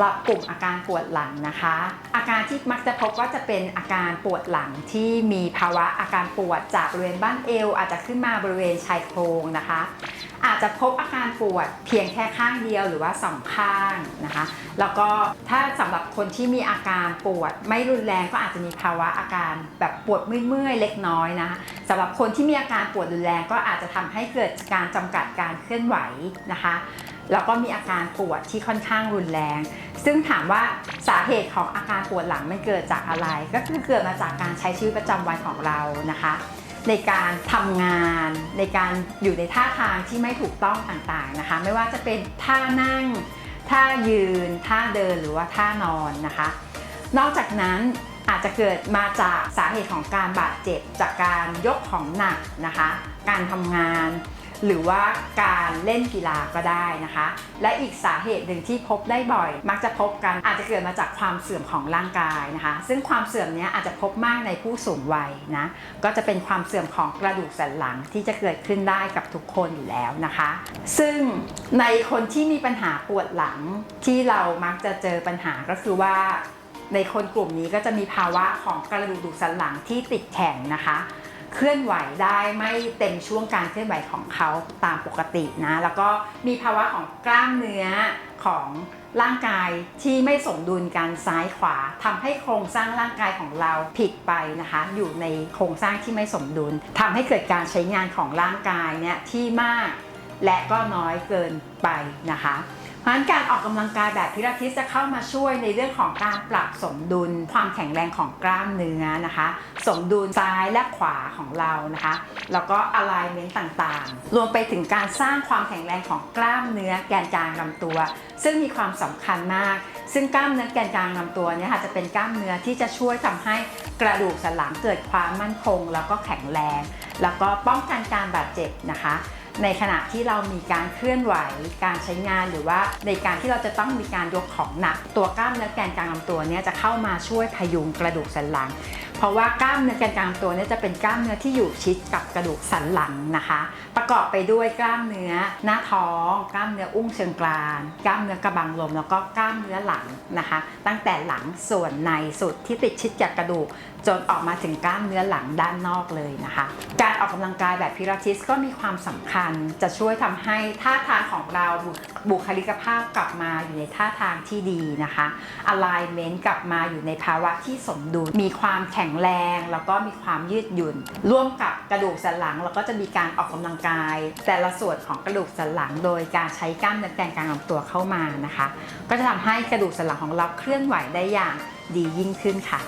หรับกลุ่มอาการปวดหลังนะคะ อาการที่มักจะพบว่าจะเป็นอาการปวดหลังที่มีภาวะอาการปวดจากบริเวณบ้านเอว อาจจะขึ้นมาบริเวณชายโครงนะคะ อาจจะพบอาการปวดเพียงแค่ข้างเดียวหรือว่าสองข้างนะคะ แล้วก็ถ้าสำหรับคนที่มีอาการปวดไม่รุนแรงก็อาจจะมีภาวะอาการแบบปวดเมื่อยๆเล็กน้อยนะคะสำหรับคนที่มีอาการปวดรุนแรงก็อาจจะทำให้เกิดการจำกัดการเคลื่อนไหวนะคะ แล้วก็มีอาการปวดที่ค่อนข้างรุนแรง ซึ่งถามว่าสาเหตุของอาการปวดหลังมันเกิดจากอะไร ก็คือเกิดมาจากการใช้ชีวิตประจำวันของเรานะคะ ในการทำงาน ในการอยู่ในท่าทางที่ไม่ถูกต้องต่างๆนะคะ ไม่ว่าจะเป็นท่านั่ง ท่ายืน ท่าเดินหรือว่าท่านอนนะคะ นอกจากนั้นอาจจะเกิดมาจากสาเหตุของการบาดเจ็บจากการยกของหนักนะคะ การทำงาน หรือว่าการเล่นกีฬาก็ได้นะคะ และอีกสาเหตุหนึ่งที่พบได้บ่อย มักจะพบกันอาจจะเกิดมาจากความเสื่อมของร่างกายนะคะ ซึ่งความเสื่อมนี้อาจจะพบมากในผู้สูงวัยนะก็จะเป็นความเสื่อมของกระดูกสันหลังที่จะเกิดขึ้นได้กับทุกคนอยู่แล้วนะคะ ซึ่งในคนที่มีปัญหาปวดหลังที่เรามักจะเจอปัญหาก็คือว่าในคนกลุ่มนี้ก็จะมีภาวะของกระดูกสันหลังที่ติดแข็งนะคะ เคลื่อนไหวได้ไม่เต็มช่วงการเคลื่อนไหวของเขาตามปกตินะ แล้วก็มีภาวะของกล้ามเนื้อของร่างกายที่ไม่สมดุลกันซ้ายขวาทำให้โครงสร้างร่างกายของเราผิดไปนะคะ อยู่ในโครงสร้างที่ไม่สมดุลทำให้เกิดการใช้งานของร่างกายเนี่ยที่มาก และก็น้อยเกินไปนะคะ เพราะการออกกำลังกายแบบพิลาทิสจะเข้ามาช่วยในเรื่องของการปรับสมดุล ความแข็งแรงของกล้ามเนื้อนะคะ สมดุลซ้ายและขวาของเรานะคะ แล้วก็ alignment ต่างๆ รวมไปถึงการสร้างความแข็งแรงของกล้ามเนื้อแกนกลางลำตัว ซึ่งมีความสำคัญมาก ซึ่งกล้ามเนื้อแกนกลางลำตัวเนี่ยค่ะจะเป็นกล้ามเนื้อที่จะช่วยทำให้กระดูกสันหลังเกิดความมั่นคง แล้วก็แข็งแรง แล้วก็ป้องกันการบาดเจ็บนะคะ ในขณะที่เรามีการเคลื่อนไหว การใช้งานหรือว่าในการที่เราจะต้องมีการยกของหนัก ตัวกล้ามเนื้อแกนกลางลำตัวเนี่ยจะเข้ามาช่วยพยุงกระดูกสันหลัง เพราะว่ากล้ามเนื้อแกนกลางตัวเนี่ยจะเป็นกล้ามเนื้อที่อยู่ชิดกับกระดูกสันหลังนะคะ ประกอบไปด้วยกล้ามเนื้อหน้าท้อง กล้ามเนื้ออุ้งเชิงกรานกล้ามเนื้อกระบังลมแล้วก็กล้ามเนื้อหลังนะคะ ตั้งแต่หลังส่วนในสุดที่ติดชิดกับกระดูก จนออกมาถึงกล้ามเนื้อหลังด้านนอกเลยนะคะ การออกกำลังกายแบบพิลาทิสก็มีความสำคัญจะช่วยทำให้ท่าทางของเราบุบุคลิกภาพกลับมาอยู่ในท่าทางที่ดีนะคะ alignment กลับมาอยู่ในภาวะที่สมดุลมีความแข็งแรง แล้วก็มีความยืดหยุ่น ร่วมกับกระดูกสันหลังเราก็จะมีการออกกำลังกาย แต่ละส่วนของกระดูกสันหลัง โดยการใช้กล้ามเนื้อแกนกลางลำตัวเข้ามานะคะ ก็จะทำให้กระดูกสันหลังของเราเคลื่อนไหวได้อย่างดียิ่งขึ้นค่ะ